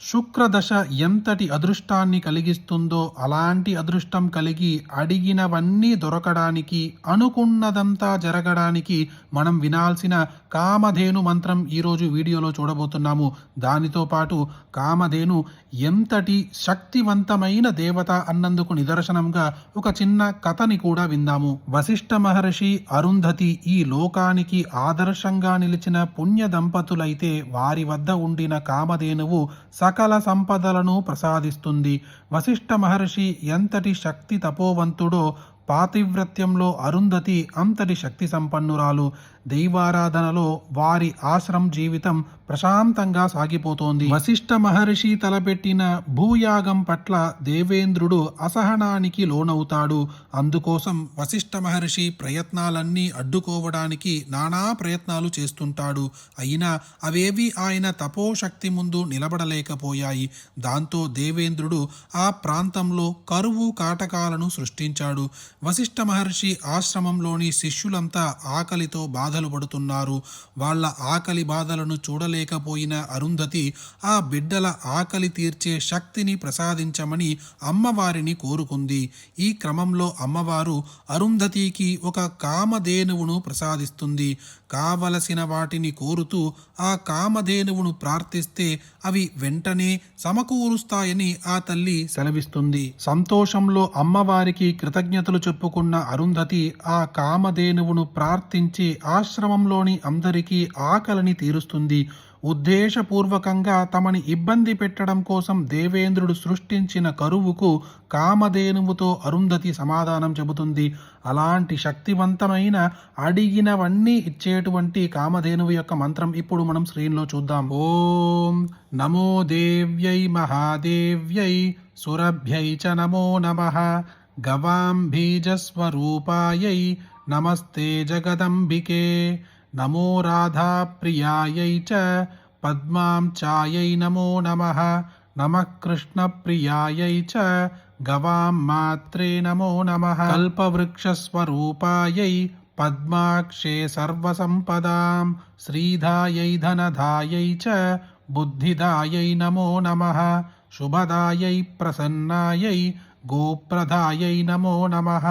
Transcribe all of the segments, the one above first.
శుక్రదశ ఎంతటి అదృష్టాన్ని కలిగిస్తుందో అలాంటి అదృష్టం కలిగి అడిగినవన్నీ దొరకడానికి అనుకున్నదంతా జరగడానికి మనం వినాల్సిన కామధేను మంత్రం ఈరోజు వీడియోలో చూడబోతున్నాము. దానితో పాటు కామధేను ఎంతటి శక్తివంతమైన దేవత అన్నందుకు నిదర్శనంగా ఒక చిన్న కథని కూడా విందాము. వశిష్ఠ మహర్షి అరుంధతి ఈ లోకానికి ఆదర్శంగా నిలిచిన పుణ్య దంపతులైతే వారి వద్ద ఉండిన కామధేనువు సకల సంపదలను ప్రసాదిస్తుంది. వశిష్ఠ మహర్షి ఎంతటి శక్తి తపోవంతుడో పాతివ్రత్యంలో అరుంధతి అంతటి శక్తి సంపన్నురాలు. దైవారాధనలో వారి ఆశ్రమ జీవితం ప్రశాంతంగా సాగిపోతోంది. వశిష్ఠ మహర్షి తలపెట్టిన భూయాగం పట్ల దేవేంద్రుడు అసహనానికి లోనవుతాడు. అందుకోసం వశిష్ఠ మహర్షి ప్రయత్నాలన్నీ అడ్డుకోవడానికి నానా ప్రయత్నాలు చేస్తుంటాడు. అయినా అవేవి ఆయన తపోశక్తి ముందు నిలబడలేకపోయాయి. దాంతో దేవేంద్రుడు ఆ ప్రాంతంలో కరువు కాటకాలను సృష్టించాడు. వశిష్ఠ మహర్షి ఆశ్రమంలోని శిష్యులంతా ఆకలితో బాధలు పడుతున్నారు. వాళ్ళ ఆకలి బాధలను చూడలేకపోయిన అరుంధతి ఆ బిడ్డల ఆకలి తీర్చే శక్తిని ప్రసాదించమని అమ్మవారిని కోరుకుంది. ఈ క్రమంలో అమ్మవారు అరుంధతికి ఒక కామధేనువును ప్రసాదిస్తుంది. కావలసిన వాటిని కోరుతూ ఆ కామధేనువును ప్రార్థిస్తే అవి వెంటనే సమకూరుస్తాయని ఆ తల్లి సెలవిస్తుంది. సంతోషంలో అమ్మవారికి కృతజ్ఞతలు చెప్పుకున్న అరుంధతి ఆ కామధేనువును ప్రార్థించి ఆశ్రమంలోని అందరికీ ఆకలిని తీరుస్తుంది. ఉద్దేశపూర్వకంగా తమని ఇబ్బంది పెట్టడం కోసం దేవేంద్రుడు సృష్టించిన కరువుకు కామధేనువుతో అరుంధతి సమాధానం చెబుతుంది. అలాంటి శక్తివంతమైన అడిగినవన్నీ ఇచ్చేటువంటి కామధేనువు యొక్క మంత్రం ఇప్పుడు మనం స్క్రీన్లో చూద్దాం. ఓం నమో దేవ్యై మహాదేవ్యై సురభ్యై చ నమో నమః. గవాంబీజస్వరూపాయై నమస్తే జగదంబికే. नमो राधाप्रियायै च पद्मां चायै नमो नमः नमः कृष्णप्रियायै च गवां मात्रे नमो नमः। कल्पवृक्षस्वरूपायै पद्माक्षे सर्वसम्पदां श्रीधायै धनधायै च बुद्धिदायै नमो नमः शुभदायै प्रसन्नायै गोप्रदायै नमो नमः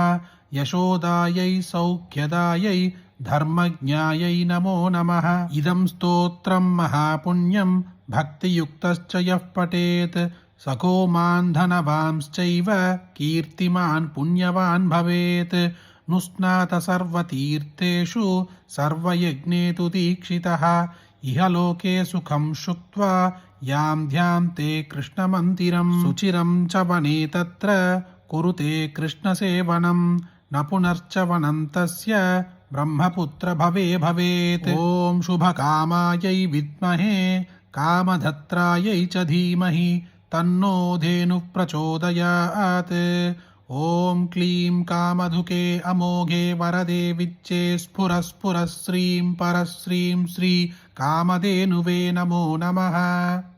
यशोदायै सौख्यदायै ధర్మజ్ఞాయై నమో నమ ఇదం స్తోత్రం మహాపుణ్యం భక్తియుక్తశ్చ పఠేత్ సఖోమాన్ మాంధనవాంశ్చైవ కీర్తిమాన్ పుణ్యవాన్ భవేత్ నుస్నాత సర్వతీర్థేషు సర్వయజ్ఞేతు దీక్షితः ఇహ లోకే సుఖం శుక్త్వా యాం ధ్యాం తే కృష్ణమందిరం సుచిరం చ వనే తత్ర కురుతే కృష్ణసేవనం న పునర్చవనం తస్య ब्रह्मपुत्र भवे भवेत्। ॐ शुभकामायै विद्महे, कामधत्रायै च धीमहि, तन्नो धेनुः प्रचोदयात् ॐ क्लीं कामधुके अमोघे वरदे विच्चे स्फुरस्फुरः श्रीं परश्रीं श्री कामधेनुवे नमो नमः।